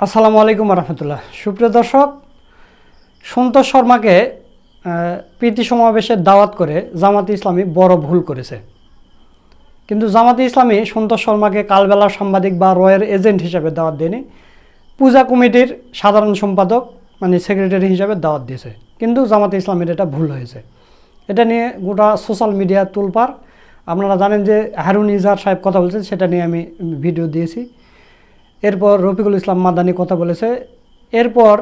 আসসালামু আলাইকুম রহমতুল্লাহ। সুপ্রিয় দর্শক সন্তোষ শর্মাকে প্রীতি সমাবেশে দাওয়াত করে জামাতে ইসলামী বড় ভুল করেছে। কিন্তু জামাতে ইসলামী সন্তোষ শর্মাকে কালবেলার সাংবাদিক বা রয়ের এজেন্ট হিসাবে দাওয়াত দেয়নি। পূজা কমিটির সাধারণ সম্পাদক মানে সেক্রেটারি হিসাবে দাওয়াত দিয়েছে। কিন্তু জামাতে ইসলামের এটা ভুল হয়েছে। এটা নিয়ে গোটা সোশ্যাল মিডিয়া তুলপার। আপনারা জানেন যে হারুন ইজার সাহেব কথা বলছে সেটা নিয়ে আমি ভিডিও দিয়েছি। এরপর রফিকুল ইসলাম মাদানি কথা বলেছে। এরপর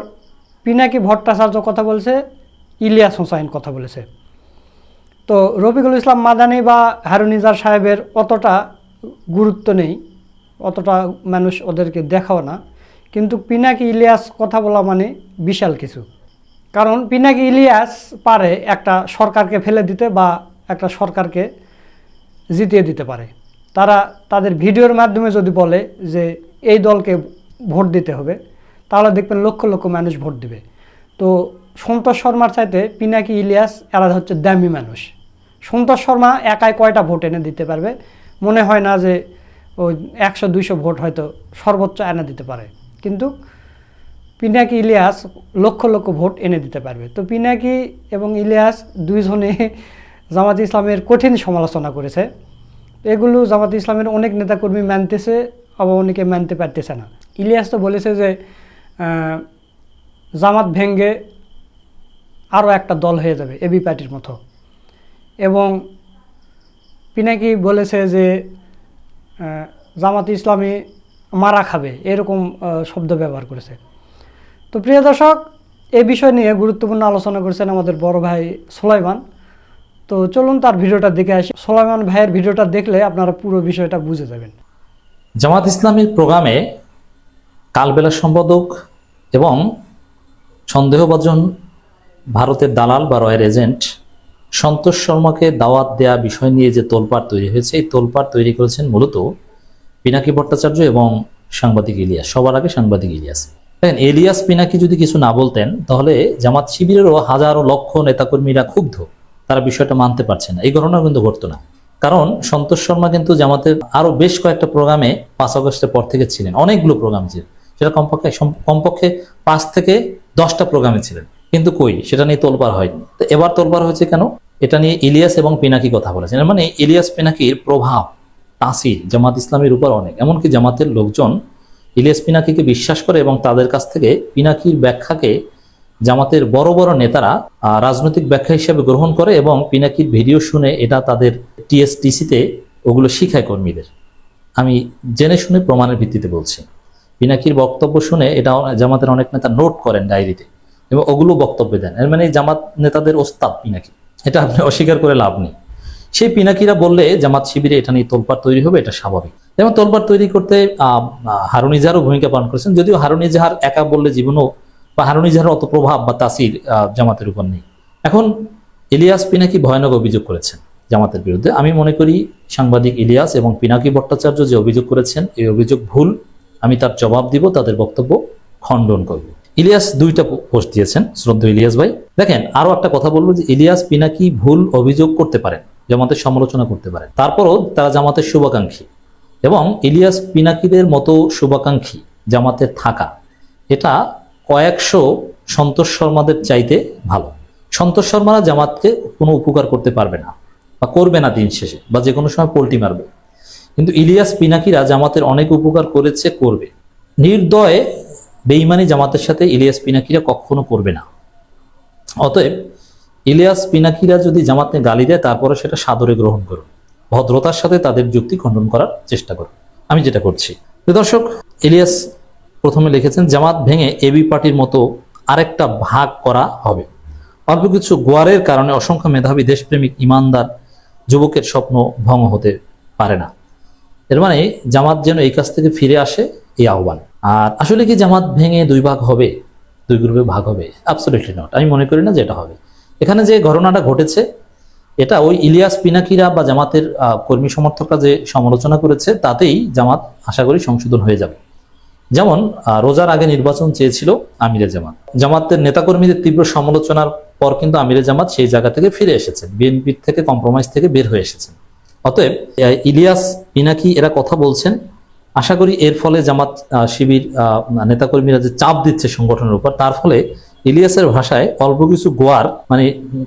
পিনাকি ভট্টাচার্য কথা বলছে, ইলিয়াস হোসাইন কথা বলেছে। তো রফিকুল ইসলাম মাদানি বা হারুনিজার সাহেবের অতটা গুরুত্ব নেই, অতটা মানুষ ওদেরকে দেখাও না। কিন্তু পিনাকি ইলিয়াস কথা বলা মানে বিশাল কিছু। কারণ পিনাকি ইলিয়াস পারে একটা সরকারকে ফেলে দিতে বা একটা সরকারকে জিতিয়ে দিতে পারে। তারা তাদের ভিডিওর মাধ্যমে যদি বলে যে এই দলকে ভোট দিতে হবে, তাহলে দেখবেন লক্ষ লক্ষ মানুষ ভোট দিবে। তো সন্তোষ শর্মার চাইতে পিনাকি ইলিয়াস, এরা হচ্ছে দামি মানুষ। সন্তোষ শর্মা একাই কয়টা ভোট এনে দিতে পারবে? মনে হয় না যে ওই একশো দুইশো ভোট হয়তো সর্বোচ্চ এনে দিতে পারে। কিন্তু পিনাকি ইলিয়াস লক্ষ লক্ষ ভোট এনে দিতে পারবে। তো পিনাকি এবং ইলিয়াস দুইজনে জামাত ইসলামের কঠিন সমালোচনা করেছে। এগুলো জামাত ইসলামের অনেক নেতাকর্মী মানতেছে আবার মানতে পারতেছে না। ইলিয়াস তো বলেছে যে জামাত ভেঙ্গে আরও একটা দল হয়ে যাবে, এবি পার্টির মতো। এবং পিনাকি বলেছে যে জামাত ইসলামী মারা খাবে, এরকম শব্দ ব্যবহার করেছে। তো প্রিয় দর্শক, এ বিষয় নিয়ে গুরুত্বপূর্ণ আলোচনা করেছেন আমাদের বড় ভাই সোলাইমান। তো চলুন তার ভিডিওটা দেখে আসি। সোলাইমান ভাইয়ের ভিডিওটা দেখলে আপনারা পুরো বিষয়টা বুঝে যাবেন। জামাত ইসলামীর প্রোগ্রামে কালবেলা সম্পাদক এবং সন্দেহভাজন ভারতের দালাল বা রয়ের এজেন্ট সন্তোষ শর্মাকে দাওয়াত দেয়া বিষয় নিয়ে যে তোলপাড় তৈরি হয়েছে, এই তোলপাড় তৈরি করেছেন মূলত পিনাকি ভট্টাচার্য এবং সাংবাদিক ইলিয়াস। সবার আগে সাংবাদিক ইলিয়াস। দেখেন এলিয়াস পিনাকি যদি কিছু না বলতেন, তাহলে জামাত শিবিরেরও হাজারো লক্ষ নেতাকর্মীরা ক্ষুব্ধ। তারা বিষয়টা মানতে পারছে না। এই ঘটনা কিন্তু ঘটতো না। কারণ সন্তোষ শর্মা কিন্তু জামাতের আরও বেশ কয়েকটা প্রোগ্রামে পাঁচ আগস্টের পর থেকে ছিলেন। অনেকগুলো প্রোগ্রাম ছিল সেটা কমপক্ষে কমপক্ষে পাঁচ থেকে দশটা প্রোগ্রামে ছিলেন। কিন্তু কই, সেটা নিয়ে তোলপার হয়নি। তো এবার তোলপার হয়েছে কেন? এটা নিয়ে ইলিয়াস এবং পিনাকি কথা বলেছেন। মানে ইলিয়াস পিনাকির প্রভাব, তাসির, জামাত ইসলামের উপর অনেক। এমনকি জামাতের লোকজন ইলিয়াস পিনাকিকে বিশ্বাস করে এবং তাদের কাছ থেকে পিনাকির ব্যাখ্যাকে জামাতের বড় বড় নেতারা রাজনৈতিক ব্যাখ্যা হিসেবে গ্রহণ করে এবং পিনাকির ভিডিও শুনে এটা তাদের টিএসটিসিতে ওগুলো শিখায় কর্মীদের। আমি জেনে শুনে প্রমাণের ভিত্তিতে বলছি। পিনাকির বক্তব্য শুনে এটা জামাতের অনেক নেতা নোট করেন ডায়েরিতে এবং ওগুলো বক্তব্য দেন। এর মানে জামাত নেতাদের ওস্তাদ পিনাকি। এটা আপনি অস্বীকার করে লাভ নেই। সেই পিনাকিরা বললে জামাত শিবিরে এটা নিয়ে তোলপাড় তৈরি হবে, এটা স্বাভাবিক। যেমন তোলপাড় তৈরি করতে হারুন ইজাহারও ভূমিকা পালন করেছেন। যদিও হারুন ইজাহার একা বললে জীবনও বা হারুন ইজাহার অত প্রভাব বা তাসির জামাতের উপর নেই। এখন ইলিয়াস পিনাকি ভয়ানক অভিযোগ করেছেন। জামাতের বিরুদ্ধে। আমি মনে করি সাংবাদিক ইলিয়াস এবং পিনাকি ভট্টাচার্য যে অভিযোগ করেছেন, এই অভিযোগ ভুল। আমি তার জবাব দিব, তাদের বক্তব্য খণ্ডন করব। ইলিয়াস দুইটা পোস্ট দিয়েছেন শ্রদ্ধ ইলিয়াস ভাই। দেখেন, আরও একটা কথা বলব যে ইলিয়াস, পিনাকি ভুল অভিযোগ করতে পারেন, জামাতের সমালোচনা করতে পারেন। তারপরও তারা জামাতের শুভাকাঙ্ক্ষী এবং ইলিয়াস, পিনাকিদের মতো শুভাকাঙ্ক্ষী জামাতে থাকা, এটা কয়েকশো সন্তোষ শর্মাদের চাইতে ভালো। সন্তোষ শর্মারা জামাতকে কোনো উপকার করতে পারবে না। বা করবে না দিন শেষে, বা যে কোনো সময় পোল্টি মারবে। কিন্তু ইলিয়াস পিনাকিরা জামাতের অনেক উপকার করেছে, করবে। নির্দয়ে বেইমানি জামাতের সাথে ইলিয়াস পিনাকিরা কখনো করবে না। অতএব ইলিয়াস পিনাকিরা যদি জামাতে গালি দেয় তারপরে সেটা সাদরে গ্রহণ করুন। ভদ্রতার সাথে তাদের যুক্তি খণ্ডন করার চেষ্টা করুন। আমি যেটা করছি। দর্শক, ইলিয়াস প্রথমে লিখেছেন, জামাত ভেঙে এবি পার্টির মতো আরেকটা ভাগ করা হবে। অল্প কিছু গোয়ারের কারণে অসংখ্য মেধাবী দেশপ্রেমিক ইমানদার যুবকের স্বপ্ন ভঙ্গ হতে পারে না। এর মানে জামাত যেন এই কাছ থেকে ফিরে আসে, এই আহ্বান। আর আসলে কি জামাত ভেঙে দুই ভাগ হবে? দুই গ্রুপে ভাগ হবে? অ্যাবসলিটলি নট আমি মনে করি না যে এটা হবে। এখানে যে ঘটনাটা ঘটেছে, এটা ওই ইলিয়াস পিনাকিরা বা জামাতের কর্মী সমর্থকরা যে সমালোচনা করেছে, তাতেই জামাত আশা করি সংশোধন হয়ে যাবে। যেমন রোজার আগে নির্বাচন চেয়েছিল আমিরে জামাত। জামাতের নেতাকর্মীদের তীব্র সমালোচনার পর কিন্তু আমিরে জামাত সেই জায়গা থেকে ফিরে এসেছেন, বিএনপির থেকে কম্প্রোমাইজ থেকে বের হয়ে এসেছেন। অতএব ইলিয়াস পিনাকি এরা কথা বলছেন। আশা করি এর ফলে জামাত শিবির নেতাকর্মীরা যে চাপ দিচ্ছে সংগঠনের উপর, তার ফলে ইলিয়াসের ভাষায় অল্প কিছু গোয়ার মানে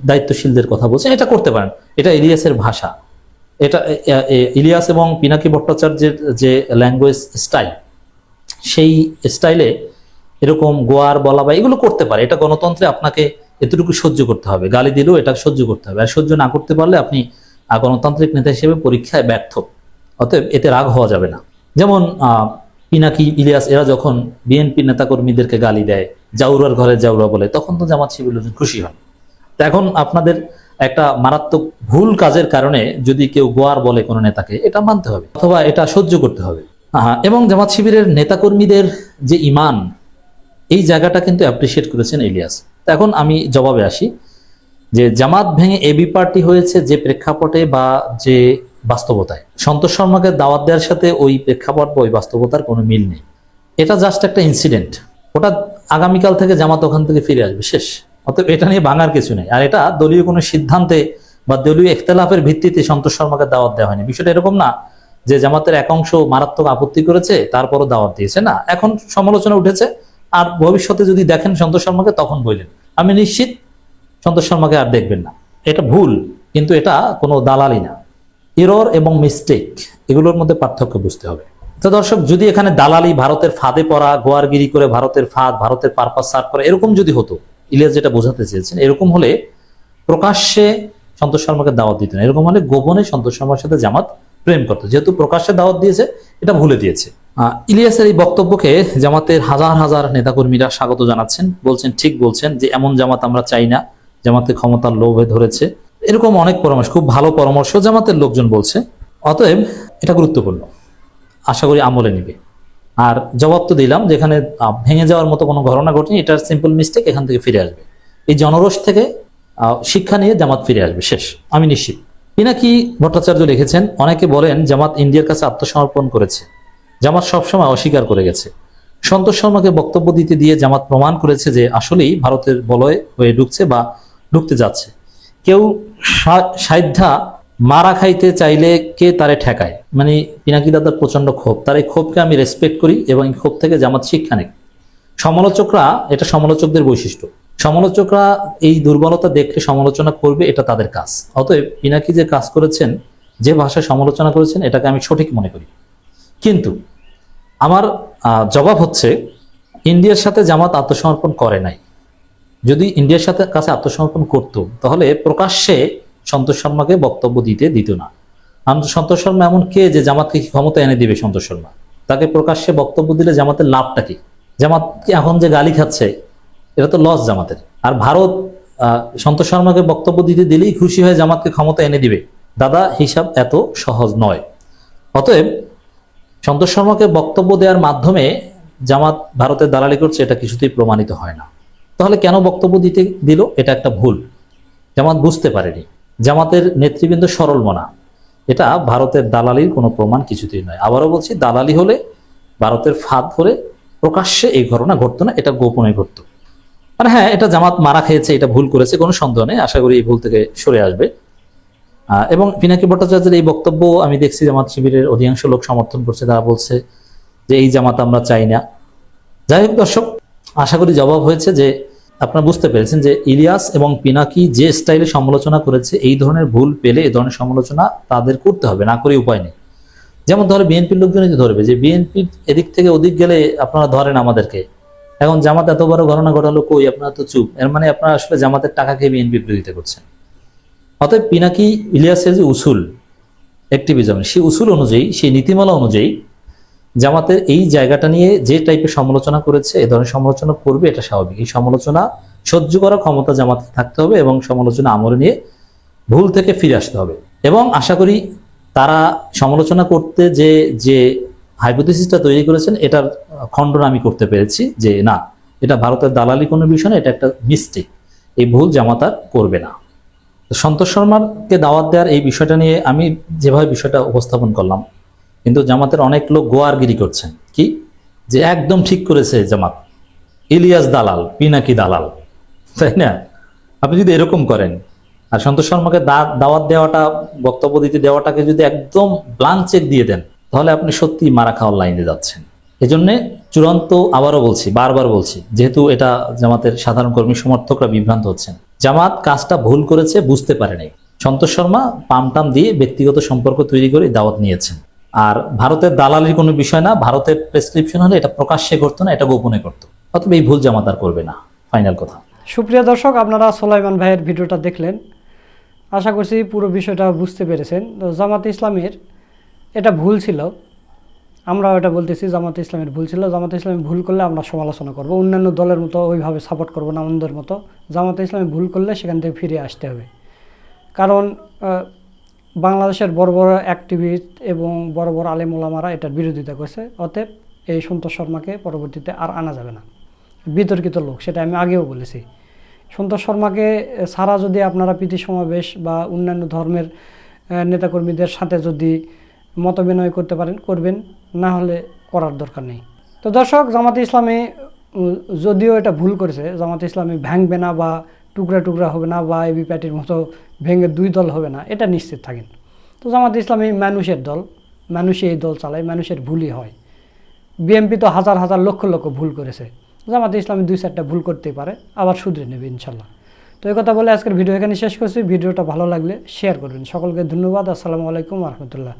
দায়িত্বশীলদের কথা বলছে এটা করতে পারেন। এটা ইলিয়াসের ভাষা। এটা ইলিয়াস এবং পিনাকি ভট্টাচার্যের যে ল্যাঙ্গুয়েজ স্টাইল সেই স্টাইলে এরকম গোয়ার বলা বা এগুলো করতে পারে। এটা গণতন্ত্রে আপনাকে এতটুকু সহ্য করতে হবে। গালি দিলেও এটা সহ্য করতে হবে। আর সহ্য না করতে পারলে আপনি গণতান্ত্রিক নেতা হিসেবে পরীক্ষায় ব্যর্থ। অতএব এতে রাগ হওয়া যাবে না। যেমন পিনাকি ইলিয়াস, এরা যখন বিএনপি নেতাকর্মীদেরকে গালি দেয়, জাউরার ঘরে জাউরা বলে, তখন তো জামাত শিবির খুশি হন। এখন আপনাদের একটা মারাত্মক ভুল কাজের কারণে যদি কেউ গোয়ার বলে কোনো নেতাকে, এটা মানতে হবে। অথবা এটা সহ্য করতে হবে। এবং জামাত শিবিরের নেতাকর্মীদের যে ইমান, এই জায়গাটা কিন্তু অ্যাপ্রিসিয়েট করেছেন ইলিয়াস। এখন আমি জবাবে আসি যে জামাত ভেঙে এবি পার্টি হয়েছে যে প্রেক্ষাপটে বা যে বাস্তবতায়। সন্তোষ শর্মাকে দাওয়াত দেওয়ার সাথে ওই প্রেক্ষাপট বা ওই বাস্তবতার কোনো মিল নেই। এটা জাস্ট একটা ইনসিডেন্ট ওটা আগামীকাল থেকে জামাত ওখান থেকে ফিরে আসবে, শেষ। অতএব এটা নিয়ে ভাঙার কিছু নেই। আর এটা দলীয় কোনো সিদ্ধান্তে বা দলীয় ইখতলাফের ভিত্তিতে সন্তোষ শর্মাকে দাওয়াত দেওয়া হয়নি। বিষয়টা এরকম না যে জামাতের এক অংশ মারাত্মক আপত্তি করেছে, তারপরও দাওয়াত দিয়েছে। না, এখন সমালোচনা উঠেছে। আর ভবিষ্যতে যদি দেখেন সন্তোষ শর্মাকে, তখন বললেন। আমি নিশ্চিত সন্তোষ শর্মাকে আর দেখবেন না। এটা ভুল, কিন্তু এটা কোনো দালালি না। এরর এবং মিস্টেক এগুলোর মধ্যে পার্থক্য বুঝতে হবে। তো দর্শক, যদি এখানে দালালি ভারতের ফাঁদে পড়া, গোয়ারগিরি করে ভারতের ফাঁদ, ভারতের পারপাস সার্ভ করা, এরকম যদি হতো, ইলিয়াস যেটা বোঝাতে চেয়েছেন, এরকম হলে প্রকাশ্যে সন্তোষ শর্মাকে দাওয়াত দিত না। এরকম হলে গোপনে সন্তোষ শর্মার সাথে জামাত প্রেম করতো। যেহেতু প্রকাশ্যে দাওয়াত দিয়েছে, এটা ভুলে দিয়েছে। ইলিয়াসের এই বক্তব্যকে জামাতের হাজার হাজার নেতাকর্মীরা স্বাগত জানাচ্ছেন। বলছেন, ঠিক বলছেন যে এমন জামাত আমরা চাই না, জামাতে ক্ষমতার লোভে ধরেছে। এরকম অনেক পরামর্শ, খুব ভালো পরামর্শ জামাতের লোকজন বলছে। অতএব এটা গুরুত্বপূর্ণ। আশা করি আমলে নিবে। আর জবাব তো দিলাম, যেখানে ভেঙে যাওয়ার মতো কোনো ঘটনা ঘটেনি, এটার সিম্পল মিস্টেক এখান থেকে ফিরে আসবে। এই জনরোষ থেকে শিক্ষা নিয়ে জামাত ফিরে আসবে, শেষ। আমি নিশ্চিত। পিনাকি ভট্টাচার্য লিখেছেন? অনেকে বলেন জামাত ইন্ডিয়ার কাছে আত্মসমর্পণ করেছে। জামাত সবসময় অস্বীকার করে গেছে। সন্তোষ শর্মাকে বক্তব্য দিতে দিয়ে জামাত প্রমাণ করেছে যে আসলেই ভারতের বলয় হয়ে ঢুকছে বা ঢুকতে যাচ্ছে। কেউ সাধ্যা মারা খাইতে চাইলে কে তারে ঠেকায়? মানে পিনাকি দাদার প্রচণ্ড ক্ষোভ। তার এই ক্ষোভকে আমি রেসপেক্ট করি এবং এই ক্ষোভ থেকে জামাত শিক্ষা নেই। সমালোচকরা, এটা সমালোচকদের বৈশিষ্ট্য। সমালোচকরা এই দুর্বলতা দেখলে সমালোচনা করবে, এটা তাদের কাজ। অতএব পিনাকি যে কাজ করেছেন, যে ভাষায় সমালোচনা করেছেন, এটাকে আমি সঠিক মনে করি। কিন্তু আমার জবাব হচ্ছে, ইন্ডিয়ার সাথে জামাত আত্মসমর্পণ করে নাই। যদি ইন্ডিয়ার সাথে, কাছে আত্মসমর্পণ করত, তাহলে প্রকাশ্যে সন্তোষ শর্মাকে বক্তব্য দিতে দিত না। সন্তোষ শর্মা এমন কে যে জামাতকে ক্ষমতা এনে দিবে সন্তোষ শর্মা? তাকে প্রকাশ্যে বক্তব্য দিলে জামাতের লাভটা কি? জামাত এখন যে গালি খাচ্ছে এটা তো লস জামাতের। আর ভারত সন্তোষ শর্মাকে বক্তব্য দিতে দিলেই খুশি হয়ে জামাতকে ক্ষমতা এনে দিবে। দাদা, হিসাব এত সহজ নয়। অতএব সন্তোষ শর্মাকে বক্তব্য দেওয়ার মাধ্যমে জামাত ভারতের দালালি করছে, এটা কিছুতেই প্রমাণিত হয় না। তাহলে কেন বক্তব্য দিতে দিল? এটা একটা ভুল। জামাত বুঝতে পারেনি। জামাতের নেতৃবৃন্দ সরল মনা এটা ভারতের দালালির কোনো প্রমাণ কিছুতেই নয়। আবারও বলছি, দালালি হলে ভারতের ফাঁদ ধরে প্রকাশ্যে এই ঘটনা ঘটতো না, এটা গোপনে ঘটতো। আর হ্যাঁ এটা জামাত মারা খেয়েছে, এটা ভুল করেছে, কোনো সন্দেহ নেই, আশা করি এই ভুল থেকে সরে আসবে। এবং পিনাকি ভট্টাচার্যের এই বক্তব্য আমি দেখছি জামাত শিবিরের অধিকাংশ লোক সমর্থন করছে, তারা বলছে যে এই জামাত আমরা চাই না। যাই হোক দর্শক, আশা করি জবাব হয়েছে যে আপনারা বুঝতে পেরেছেন যে ইলিয়াস এবং পিনাকি যে স্টাইলে সমালোচনা করেছে, এই ধরনের ভুল পেলে এই ধরনের সমালোচনা তাদের করতে হবে, না করে উপায় নেই। যেমন ধরো বিএনপির লোকজনই ধরবে, যে বিএনপি এদিক থেকে ওদিক গেলে আপনারা ধরেন আমাদেরকে এখন জামাত এত বড় ঘটনা ঘটালো কই? আপনারা তো চুপ। এর মানে আপনারা আসলে জামাতের টাকা খেয়ে বিএনপি বিরোধিতা করছেন। অতএব পিনাকি ইলিয়াসের যে উসুল অ্যাক্টিভিজম সেই উসুল অনুযায়ী, সেই নীতিমালা অনুযায়ী জামাতের এই জায়গাটা নিয়ে যে টাইপের সমালোচনা করেছে, এ ধরনের সমালোচনা করবে, এটা স্বাভাবিক। এই সমালোচনা সহ্য করার ক্ষমতা জামাতে থাকতে হবে এবং সমালোচনা আমলে নিয়ে ভুল থেকে ফিরে আসতে হবে। এবং আশা করি তারা সমালোচনা করতে যে যে হাইপোথিসিসটা তৈরি করেছেন, এটার খণ্ডন আমি করতে পেরেছি যে না, এটা ভারতের দালালি কোনো বিষয় না, এটা একটা মিস্টেক এই ভুল জামাতার করবে না। সন্তোষ শর্মাকে দাওয়াত দেওয়ার এই বিষয়টা নিয়ে আমি যেভাবে বিষয়টা উপস্থাপন করলাম, কিন্তু জামাতের অনেক লোক গোয়ারগিরি করছেন। কি? যে একদম ঠিক করেছে জামাত। ইলিয়াস দালাল, পিনাকি দালাল। তাই না? আপনি যদি এরকম করেন, আর সন্তোষ শর্মাকে দাওয়াত দেওয়াটা, বক্তব্য দিতে দেওয়াটাকে যদি একদম ব্লাঙ্ক চেক দিয়ে দেন তাহলে আপনি সত্যি মারা খাওয়ার লাইনে যাচ্ছেন। এজন্য চূড়ান্ত আবারও বলছি, বারবার বলছি, যেহেতু এটা জামাতের সাধারণ কর্মী সমর্থকরা বিভ্রান্ত হচ্ছেন। জামাত কাজটা ভুল করেছে, বুঝতে পারে নাই সন্তোষ শর্মা পামটাম দিয়ে ব্যক্তিগত সম্পর্ক তৈরি করে দাওয়াত নিয়েছেন। আর ভারতের দালালির কোনো বিষয় না, ভারতের প্রেসক্রিপশন হলে এটা প্রকাশ্যে করতো না, এটা গোপনে করতো। অথবা এই ভুল জামাত আর করবে না। ফাইনাল কথা। সুপ্রিয় দর্শক, আপনারা সোলাইমান ভাইয়ের ভিডিওটা দেখলেন। আশা করছি পুরো বিষয়টা বুঝতে পেরেছেন। জামাতে ইসলামের এটা ভুল ছিল। আমরা এটা বলতেছি, জামাতে ইসলামের ভুল ছিল। জামাতে ইসলামী ভুল করলে আমরা সমালোচনা করব। অন্যান্য দলের মতো ওইভাবে সাপোর্ট করব না, আমাদের মতো। জামাতে ইসলামী ভুল করলে সেখান থেকে ফিরে আসতে হবে। কারণ বাংলাদেশের বড় বড় অ্যাক্টিভিস্ট এবং বড় বড় আলেম ওলামারা এটার বিরোধিতা করছে। অতএব এই সন্তোষ শর্মাকে পরবর্তীতে আর আনা যাবে না। বিতর্কিত লোক, সেটা আমি আগেও বলেছি। সন্তোষ শর্মাকে ছাড়া যদি আপনারা প্রীতি সমাবেশ বা অন্যান্য ধর্মের নেতাকর্মীদের সাথে যদি মত বিনিময় করতে পারেন, করবেন, না হলে করার দরকার নেই। তো দর্শক, জামাতে ইসলামী যদিও এটা ভুল করেছে, জামাতে ইসলামী ভাঙবে না বা টুকরা টুকরা হবে না বা এবি প্যাটির মতো ভেঙে দুই দল হবে না, এটা নিশ্চিত থাকেন। তো জামাতে ইসলামী মানুষের দল, মানুষই এই দল চালায়, মানুষের ভুলই হয়। বিএমপি তো হাজার হাজার লক্ষ লক্ষ ভুল করেছে। জামাতে ইসলামী দুই চারটা ভুল করতেই পারে, আবার শুধরে নেবে ইনশাল্লাহ। তো এই কথা বলে আজকের ভিডিও এখানে শেষ করছি। ভিডিওটা ভালো লাগলে শেয়ার করবেন। সকলকে ধন্যবাদ। আসসালামু আলাইকুম রহমতুল্লাহ।